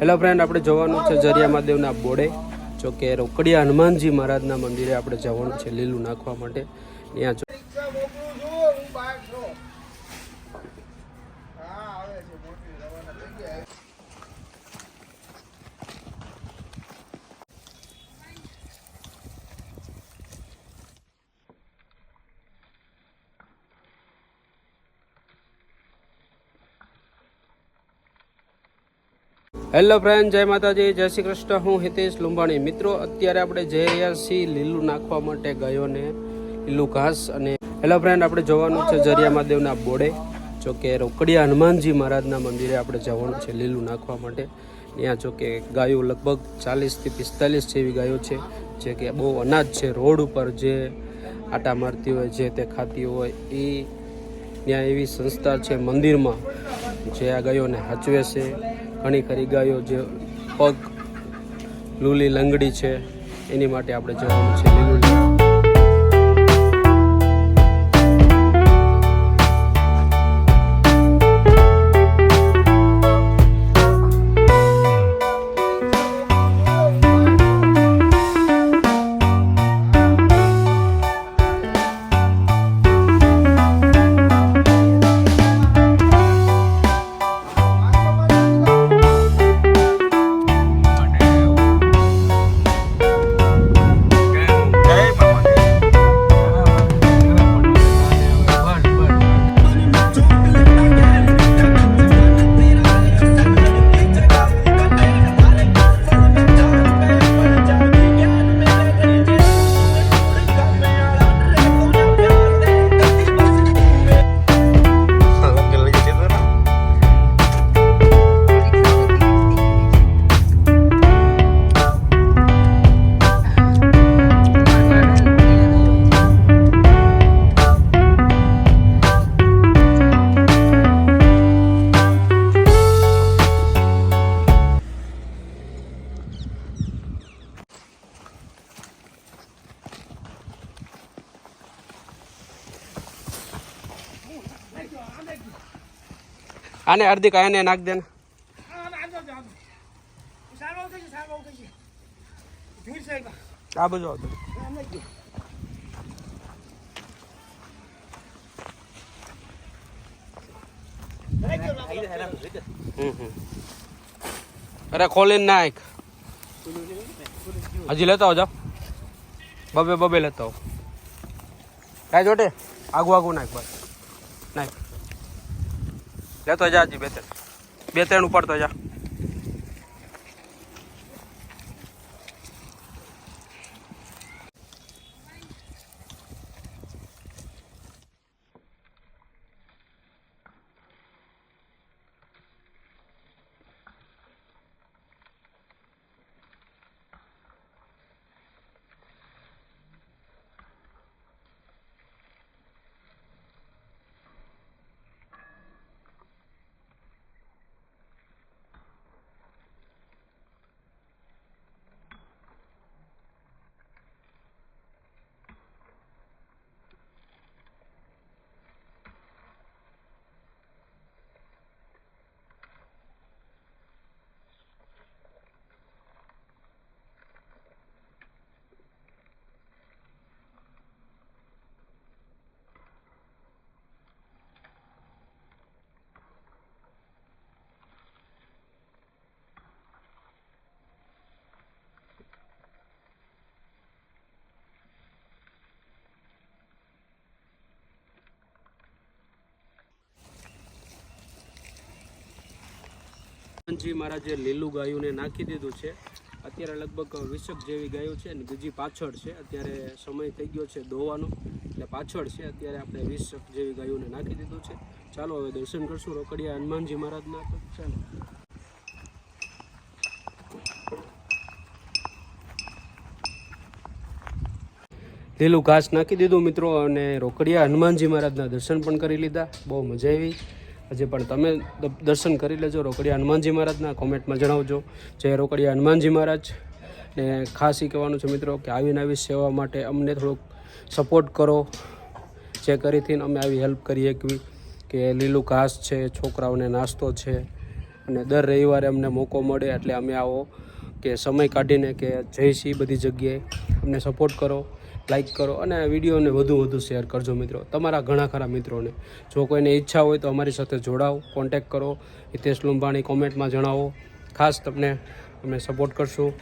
Hello friend આપણે જવાનું છે જરિયા મહાદેવના બોડે. જો કે રોકડિયા હનુમાનજી મહારાજના મંદિરે આપણે જવાનું છે લીલું નાખવા માટે. ત્યાં જો હેલો ફ્રેન્ડ, જય માતાજી, જય શ્રી કૃષ્ણ. હું હિતેશ લુંબાણી. મિત્રો, અત્યારે આપણે જઈ રહ્યા લીલું નાખવા માટે ગયોને લીલું ઘાસ અને હેલો ફ્રેન્ડ, આપણે જવાનું છે જરિયા મહાદેવના બોડે. જો કે રોકડિયા હનુમાનજી મહારાજના મંદિરે આપણે જવાનું છે લીલું નાખવા માટે. ત્યાં જો કે ગાયો લગભગ ચાલીસથી પિસ્તાલીસ જેવી ગાયો છે, જે કે બહુ અનાજ છે. રોડ ઉપર જે આટા મારતી હોય, જે તે ખાતી હોય, એ ત્યાં એવી સંસ્થા છે મંદિરમાં, જે આ ગાયોને હચવે છે. ઘણી ખરી ગાયો જે પગ લૂલી લંગડી છે એની માટે આપણે જવાનું છે લીલું આને અડધી આને નાખ દે આ બધું આવતું. અરે ખોલીને નાખ. હજી લેતા આવો બબે બબે લેતા આવો. કાંઈ જોટે આગું આગું નાખ બસ. નાખ. લેતો જા હજી બે ત્રણ. બે ત્રણ ઉપાડતો જા. હનુમાનજી મહારાજે લીલું ગાયોને નાખી દીધું છે. અત્યારે લગભગ વીસક જેવી ગાયો છે અને બીજી પાછળ છે. અત્યારે સમય થઈ ગયો છે દોવાનો એટલે પાછળ છે. અત્યારે આપણે વીસક જેવી ગાયોને નાખી દીધું છે. ચાલો હવે દર્શન કરશું રોકડિયા હનુમાનજી મહારાજના તો ચાલો. લીલું ઘાસ નાખી દીધું મિત્રો અને રોકડિયા હનુમાનજી મહારાજના દર્શન પણ કરી લીધા. બહુ મજા આવી. હજી પણ તમે દર્શન કરી લેજો રોકડિયા હનુમાનજી મહારાજના કોમેન્ટમાં જણાવજો. જય રોકડિયા હનુમાનજી મહારાજ. ને ખાસ એ કહેવાનું છે મિત્રો કે આવીને આવી સેવા માટે અમને થોડોક સપોર્ટ કરો. જે કરીથી અમે આવી હેલ્પ કરી શકવી કે લીલું ઘાસ છે, છોકરાઓને નાસ્તો છે. અને દર રવિવારે અમને મોકો મળે એટલે અમે આવો. કે સમય કાઢીને કે જઈશી બધી જગ્યાએ અમને સપોર્ટ કરો. લાઈક કરો અને વિડીયોને વધુ વધુ શેર કરજો મિત્રો. તમારા ઘણા ખરા મિત્રોને. જો કોઈને ઈચ્છા હોય તો અમારી સાથે જોડાઓ કોન્ટેક કરો. હિતેશ લુંબાણી કોમેન્ટમાં જણાવો. ખાસ તમને અમે સપોર્ટ કરશું.